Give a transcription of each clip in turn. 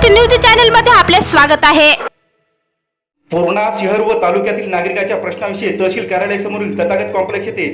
Marathi news चॅनलमध्ये आपले स्वागत आहे. पूर्णा शहर व तालुक्यातील नागरिकांच्या प्रश्नाविषयी तहसील कार्यालयासमोरील तथागत कॉम्प्लेक्स येथे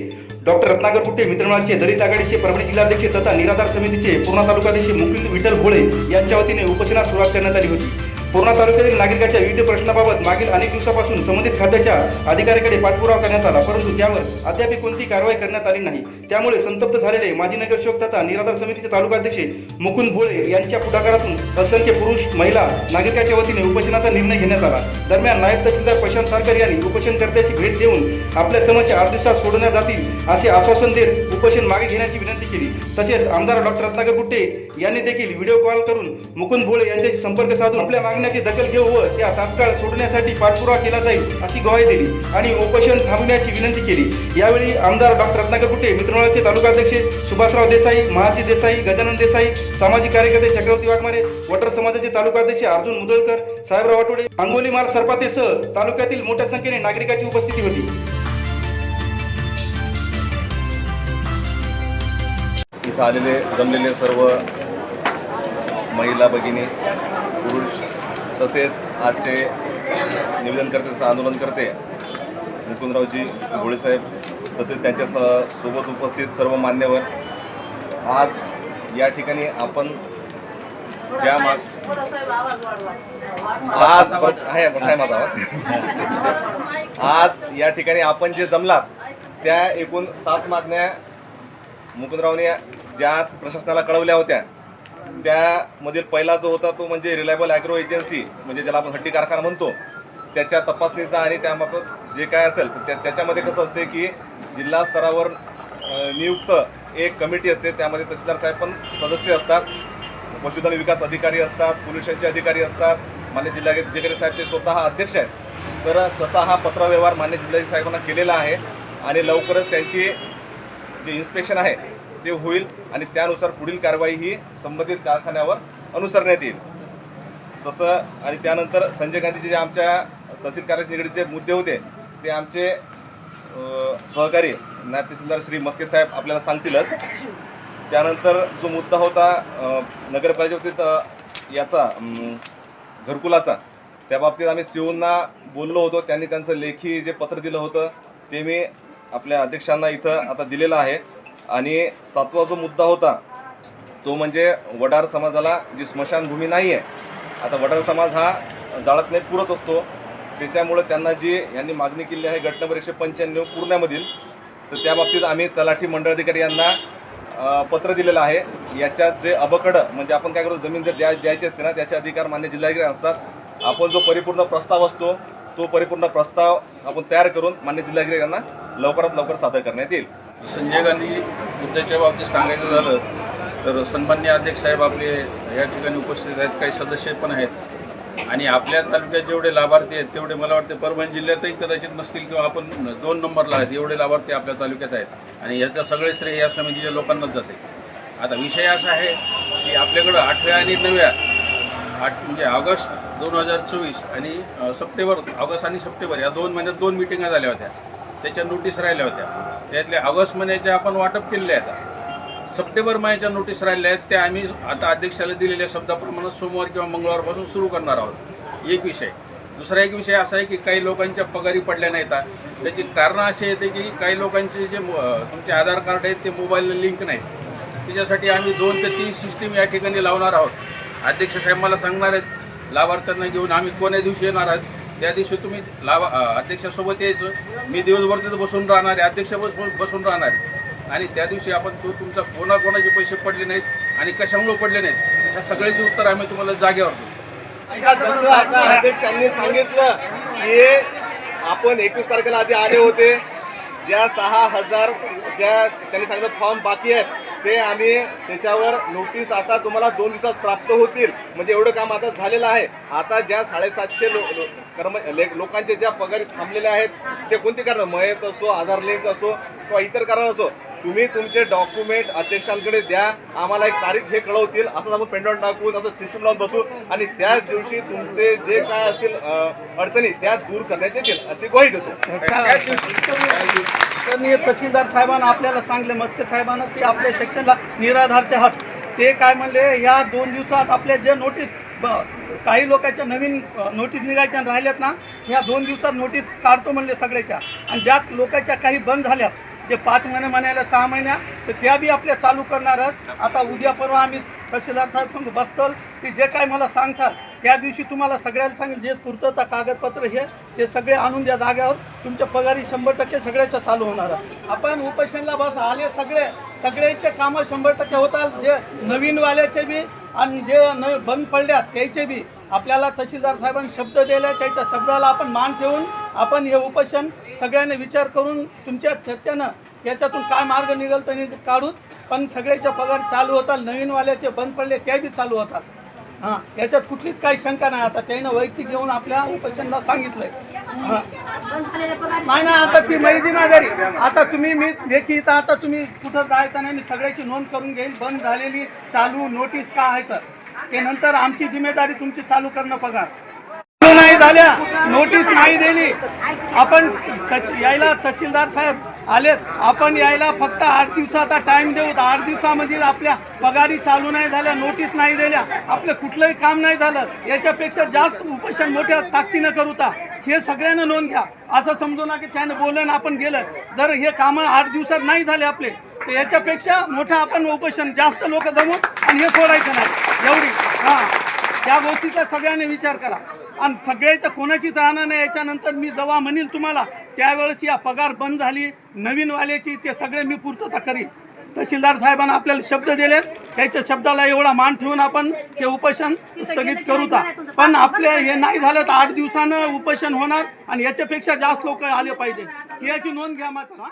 डॉक्टर रत्नाकर कुटे मित्रमंडळाचे दलित आघाडीचे परभणी जिल्हाध्यक्ष तथा निराधार समितीचे पूर्णा तालुकाध्यक्ष मुकुंद विठ्ठल भोळे यांच्या वतीने उपोषणास सुरुवात करण्यात आली होती. पूर्णा तालुक्यातील नागरिकांच्या विविध प्रश्नाबाबत मागील अनेक दिवसापासून संबंधित खात्याच्या अधिकाऱ्याकडे पाठपुरावा करण्यात आला परंतु त्यावर अद्याप कोणती कारवाई करण्यात आली नाही. त्यामुळे संतप्त झालेले माजी नगरसेवक तथा निराधार समितीचे तालुकाध्यक्ष मुकुंद भोळे यांच्या पुढाकारातून असंख्य पुरुष महिला नागरिकांच्या वतीने उपोषणाचा निर्णय घेण्यात आला. दरम्यान नायब तहसीलदार प्रशांत सारकर यांनी उपोषणकर्त्याची भेट देऊन आपल्या समस्या आठ दिवसात सोडवण्यात जातील असे आश्वासन देत उपोषण मागे घेण्याची विनंती केली. तसेच आमदार डॉक्टर रत्नाकर गुट्टे यांनी देखील व्हिडिओ कॉल करून मुकुंद भोळे यांच्याशी संपर्क साधून आपल्या मागण्याची दखल घेऊ व त्या तात्काळ सोडण्यासाठी पाठपुरावा केला जाईल अशी ग्वाही दिली आणि उपोषण थांबण्याची विनंती केली. यावेळी आमदार डॉक्टर रत्नाकर गुट्टे मित्रमंडळाचे तालुका अध्यक्ष सुभाषराव देसाई महाजी देसाई गजानन देसाई सामाजिक कार्यकर्ते चक्रवर्ती वाघमारे वटर समाजाचे तालुका अध्यक्ष अर्जुन मुदळकर साहेबराव आठवडे अंगोली मार सरपातेसह तालुक्यातील मोठ्या संख्येने नागरिकांची उपस्थिती होती. इथं आलेले जमलेले सर्व महिला भगिनी पुरुष तसेच आजचे निवेदनकर्ते तसं आंदोलनकर्ते मुकुंदरावजी भोळेसाहेब तसेच त्यांच्या स- सोबत उपस्थित सर्व मान्यवर. आज या ठिकाणी आपण ज्या मा आज आहे आहे माझा आवाज. आज या ठिकाणी आपण जे जमलात त्या एकूण सात मागण्या मुकुंदरावने ज्या प्रशासनाला कळवल्या होत्या त्यामधील पहिला जो होता तो म्हणजे रिलायबल ॲग्रो एजन्सी म्हणजे ज्याला आपण हड्डी कारखाना म्हणतो त्याच्या तपासणीचा आणि त्यामार्फत जे काय असेल त्या त्याच्यामध्ये कसं असते की जिल्हा स्तरावर नियुक्त एक कमिटी असते त्यामध्ये तहसीलदार साहेब पण सदस्य असतात पशुधन विकास अधिकारी असतात पोल्युशनचे अधिकारी असतात मान्य जिल्हाधिकारी साहेब ते स्वतः अध्यक्ष आहेत. तर तसा हा पत्रव्यवहार मान्य जिल्हाधिकारी साहेबांना केलेला आहे आणि लवकरच त्यांची जे इन्स्पेक्शन आहे ते होईल आणि त्यानुसार पुढील कारवाई ही संबंधित कारखान्यावर अनुसरण्यात येईल. तसं आणि त्यानंतर संजय गांधीचे जे आमच्या तहसील कार्याशी निगडीत जे मुद्दे होते ते आमचे सहकारी नायब तहसीलदार श्री मस्के साहेब आपल्याला सांगतीलच. त्यानंतर जो मुद्दा होता अ, याचा घरकुलाचा त्या बाबतीत आम्ही सीओंना बोललो होतो. त्यांनी त्यांचं लेखी जे पत्र दिलं होतं ते मी आपल्या अध्यक्षांना इथं आता दिलेलं आहे. आणि सातवा जो मुद्दा होता तो म्हणजे वडार समाजाला जी स्मशानभूमी नाही आहे आता वडार समाज हा जाळत नाही पुरत असतो. त्याच्यामुळं त्यांना जी यांनी मागणी केली आहे गट नंबर एकशे पंच्याण्णव पूर्ण्यामधील तर त्या बाबतीत आम्ही तलाठी मंडळाधिकारी यांना पत्र दिलेलं आहे. याच्यात जे अबकडं म्हणजे आपण काय करतो जमीन जर द्या द्यायची असते ना त्याचे अधिकार मान्य जिल्हाधिकारी असतात. आपण जो परिपूर्ण प्रस्ताव असतो तो परिपूर्ण प्रस्ताव आपण तयार करून मान्य जिल्हाधिकारी यांना लवकरात लवकर सादर करण्यात येईल. संजय गांधी मुद्द्याच्या बाबतीत सांगायचं झालं तर सन्मान्य अध्यक्ष साहेब आपले या ठिकाणी उपस्थित आहेत काही सदस्य पण आहेत. आणि आपल्या तालुक्यात जेवढे लाभार्थी आहेत तेवढे मला वाटते परभणी जिल्ह्यातही कदाचित नसतील किंवा आपण दोन नंबरला आहेत एवढे लाभार्थी आपल्या तालुक्यात आहेत. आणि याचं सगळे श्रेय या समितीच्या लोकांनाच जाते. आता विषय असा आहे की आपल्याकडं आठव्या आणि नवव्या आठ म्हणजे ऑगस्ट दोन हजार चोवीस आणि सप्टेंबर ऑगस्ट आणि सप्टेंबर या दोन महिन्यात दोन मिटिंगा झाल्या होत्या. त्याच्या नोटीस राहिल्या होत्या. त्यातल्या ऑगस्ट महिन्याच्या आपण वाटप केलेले आहेत. सप्टेंबर महिन्याच्या नोटीस राहिल्या आहेत. त्या आम्ही आता अध्यक्षाला दिलेल्या शब्दाप्रमाणे सोमवार किंवा मंगळवारपासून सुरू करणार आहोत. एक विषय. दुसरा एक विषय असा आहे की काही लोकांच्या पगारी पडल्या नाहीत. त्याची कारणं अशी येते की काही लोकांचे जे तुमचे आधार कार्ड आहेत ते मोबाईलला लिंक नाहीत. त्याच्यासाठी आम्ही दोन ते तीन सिस्टीम या ठिकाणी लावणार आहोत. अध्यक्ष साहेब मला सांगणार आहेत. लाभार्थ्यांना घेऊन आम्ही कोण्या दिवशी येणार आहोत? त्या दिवशी तुम्ही लाभा अध्यक्षासोबत यायचं. मी दिवसभर तिथं बसून राहणार आहे अध्यक्ष बसून राहणार आहे. आणि त्या दिवशी आपण तो तुमचा कोणाकोणाचे पैसे पडले नाहीत आणि कशामुळे पडले नाहीत ह्या सगळ्याची उत्तर आम्ही तुम्हाला जागेवर देऊ. जसं आता अध्यक्षांनी सांगितलं की आपण एकवीस तारखेला आधी आले होते. ज्या सहा हजार ज्या त्यांनी सांगितलं फॉर्म बाकी आहेत ते आम्ही त्याच्यावर नोटीस आता तुम्हाला दोन दिवसात प्राप्त होतील. म्हणजे एवढं काम आता झालेलं आहे. आता ज्या साडेसातशे लो लो- कर्म लोकांचे ज्या पगारी थांबलेले आहेत ते कोणती कारण? मयत असो आधार लिंक असो किंवा इतर कारण असो तुम्ही तुमचे डॉक्युमेंट अध्यक्षांकडे द्या. आम्हाला एक तारीख हे कळवतील. असंच आपण पेंडॉन टाकून असं सिस्टम लावून बसू. आणि त्याच दिवशी तुमचे जे काय असतील अडचणी त्या दूर करण्यात येतील अशी ग्वाही देतो. त्यांनी तहसीलदार साहेबांना आपल्याला सांगले मस्के साहेबांना की आपल्या सेक्शनला निराधारचे हक ते काय म्हणले या दोन दिवसात आपल्या जे नोटीस ब काही लोकांच्या नवीन नोटीस निघायच्या राहिल्यात ना ह्या दोन दिवसात नोटीस काढतो म्हणले सगळ्याच्या. आणि ज्यात लोकांच्या काही बंद झाल्यात जे पाच महिने म्हणायला सहा महिन्या तर त्या बी आपल्या चालू करणार आहेत. आता उद्या परवा आम्ही तहसीलदार साहेब सांगू बसतोल. ते जे काय मला सांगतात त्या दिवशी तुम्हाला सगळ्याला सांगेल जे पुरतं कागदपत्र हे ते सगळे आणून द्या जाग्यावर तुमच्या पगारी शंभर टक्के सगळ्याचं चालू होणार आहे आपण उपोषणला बस आले सगळे सगळ्याचे कामं शंभर टक्के होतात जे नवीनवाल्याचे बी आणि जे न बंद पडल्यात त्याचे बी. आपल्याला तहसीलदार साहेबांनी शब्द दिले त्याच्या शब्दाला आपण मान ठेवून आपण हे उपोषण सगळ्यांनी विचार करून तुमच्या चर्चेनं याच्यातून काय मार्ग निघल त्यांनी काढूत पण सगळ्याचे पगार चालू होतात नवीनवाल्याचे बंद पडले ते बी चालू होतात. हां याच्यात कुठलीच काही शंका नाही. आता त्यानं वैयक्तिक घेऊन आपल्या उपोषणला सांगितलंय. हां. नाही ना आता ती माहिती ना घरी आता तुम्ही मी देखी तर आता तुम्ही कुठं जायचं नाही मी सगळ्याची नोंद करून घेईल बंद झालेली चालू नोटीस का आहे तर. ते नंतर आमची जिम्मेदारी तुमची चालू करणं पगार. नाही झाल्या. नोटीस नाही दिली. आपण यायला तहसीलदार साहेब आलेत. आपण यायला फक्त आठ दिवसाचा टाइम देऊ. आठ दिवसामध्ये आपल्या पगारी चालू नाही झाल्या नोटीस नाही दिल्या. आपलं कुठलंही काम नाही झालं. याच्यापेक्षा जास्त उपोषण मोठ्या ताकदीनं करूता हे सगळ्यांना नोंद घ्या. असं समजू ना की त्यानं बोललं आपण गेलं. जर हे कामं आठ दिवसात नाही झाले आपले तर याच्यापेक्षा मोठं आपण उपोषण. जास्त लोक जमू आणि हे सोडायचं नाही. एवढी. हां. त्या गोष्टीचा सगळ्यांनी विचार करा. आणि सगळ्याचं कोणाचीच राहणार नाही याच्यानंतर मी जेव्हा म्हणेल तुम्हाला त्यावेळेस या पगार बंद झाली नवीन वाल्याची ते सगळे मी पूर्तता करीन. तहसीलदार साहेबांना आपल्याला शब्द दिलेत त्याच्या शब्दाला एवढा मान ठेवून आपण ते उपोषण स्थगित करूता पण आपले हे नाही झालं तर आठ दिवसानं उपोषण होणार आणि याच्यापेक्षा जास्त लोक आले पाहिजे. याची नोंद घ्या मात्र हा.